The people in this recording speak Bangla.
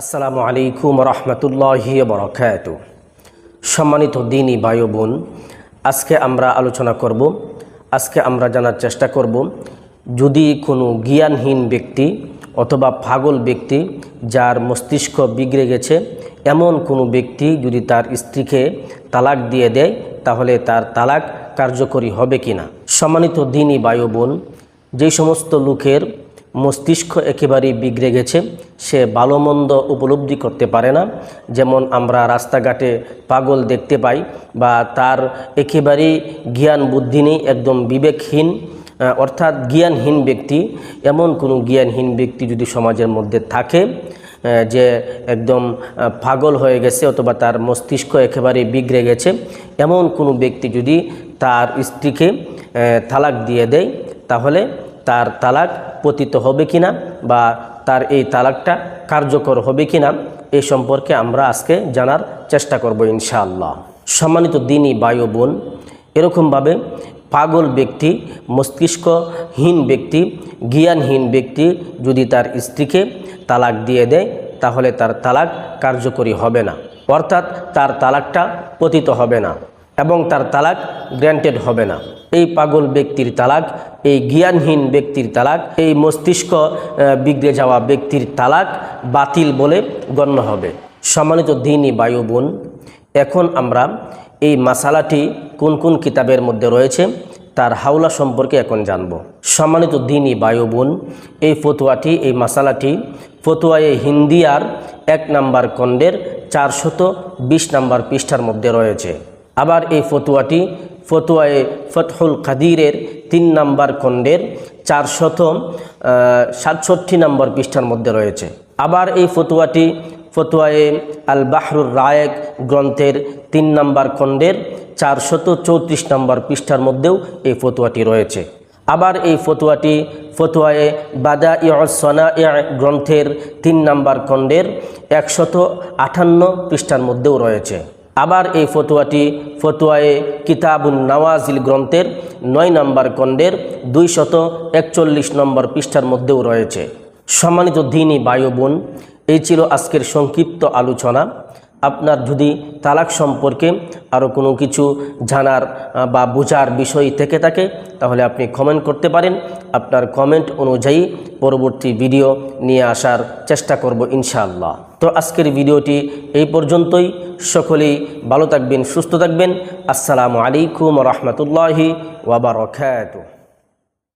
আসসালামু আলাইকুম রহমতুল্লাহি বরকাত। সম্মানিত দিনী বায়ু বোন আজকে আমরা আলোচনা করব, আজকে আমরা জানার চেষ্টা করব, যদি কোনো জ্ঞানহীন ব্যক্তি অথবা পাগল ব্যক্তি যার মস্তিষ্ক বিগড়ে গেছে, এমন কোনো ব্যক্তি যদি তার স্ত্রীকে তালাক দিয়ে দেয়, তাহলে তার তালাক কার্যকরী হবে কিনা? সম্মানিত দিনী বায়ু বোন যে সমস্ত লোকের মস্তিষ্ক একেবারেই বিগড়ে গেছে। সে ভালো মন্দ উপলব্ধি করতে পারে না। যেমন আমরা রাস্তাঘাটে পাগল দেখতে পাই বা তার একেবারেই জ্ঞান বুদ্ধি নেই, একদম বিবেকহীন অর্থাৎ জ্ঞানহীন ব্যক্তি। এমন কোনো জ্ঞানহীন ব্যক্তি যদি সমাজের মধ্যে থাকে যে একদম পাগল হয়ে গেছে অথবা তার মস্তিষ্ক একেবারে বিগড়ে গেছে, এমন কোনো ব্যক্তি যদি তার স্ত্রীকে তালাক দিয়ে দেয়, তাহলে তার তালাক পতিত হবে কিনা বা তার এই তালাকটা কার্যকর হবে কিনা এ সম্পর্কে আমরা আজকে জানার চেষ্টা করব ইনশাআল্লাহ। সম্মানিত দিনী বায়ু বোন, এরকমভাবে পাগল ব্যক্তি, মস্তিষ্কহীন ব্যক্তি, জ্ঞানহীন ব্যক্তি যদি তার স্ত্রীকে তালাক দিয়ে দেয়, তাহলে তার তালাক কার্যকরী হবে না। অর্থাৎ তার তালাকটা পতিত হবে না। এবং তার তালাক গ্র্যান্টেড হবে না। এই পাগল ব্যক্তির তালাক, এই জ্ঞানহীন ব্যক্তির তালাক, এই মস্তিষ্ক বিগড়ে যাওয়া ব্যক্তির তালাক বাতিল বলে গণ্য হবে। সম্মানিত দিনই বায়ু বোন এখন আমরা এই মাসালাটি কোন কোন কিতাবের মধ্যে রয়েছে তার হাওলা সম্পর্কে এখন জানব। সম্মানিত দিনই বায়ু বোন এই ফতুয়াটি, এই মাসালাটি ফতুয়ায়ে হিন্দিয়ার এক নাম্বার খণ্ডের চারশত বিশ নাম্বার পৃষ্ঠার মধ্যে রয়েছে। আবার এই ফতুয়াটি ফতুয়ায়ে ফতহুল কাদিরের তিন নাম্বার খণ্ডের চারশত সাতষট্টি নম্বর পৃষ্ঠার মধ্যে রয়েছে। আবার এই ফতুয়াটি ফতুয়ায়ে আল বাহরুর রায়েক গ্রন্থের তিন নম্বর খণ্ডের চারশত চৌত্রিশ নম্বর পৃষ্ঠার মধ্যেও এই ফতুয়াটি রয়েছে। আবার এই ফতুয়াটি ফতুয়ায়ে বাদা ইয়সনা গ্রন্থের তিন নম্বর খণ্ডের একশত আটান্ন পৃষ্ঠার মধ্যেও রয়েছে। আবার এই ফতুয়াটি ফতুয়ায়ে কিতাবুন নওয়াজিল গ্রন্থের নয় নম্বর খণ্ডের দুইশত একচল্লিশ নম্বর পৃষ্ঠার মধ্যেও রয়েছে। সম্মানিত দিনই বায়ু বোন, এই ছিল আজকের সংক্ষিপ্ত আলোচনা। আপনার যদি তালাক সম্পর্কে আরও কোনো কিছু জানার বা বোঝার বিষয় থেকে থাকে, তাহলে আপনি কমেন্ট করতে পারেন। আপনার কমেন্ট অনুযায়ী পরবর্তী ভিডিও নিয়ে আসার চেষ্টা করব ইনশাআল্লাহ। তো আজকের ভিডিওটি এই পর্যন্তই। সকলেই ভালো থাকবেন, সুস্থ থাকবেন। আসসালামু আলাইকুম রহমতুল্লাহি ওয়াবারকাতুহ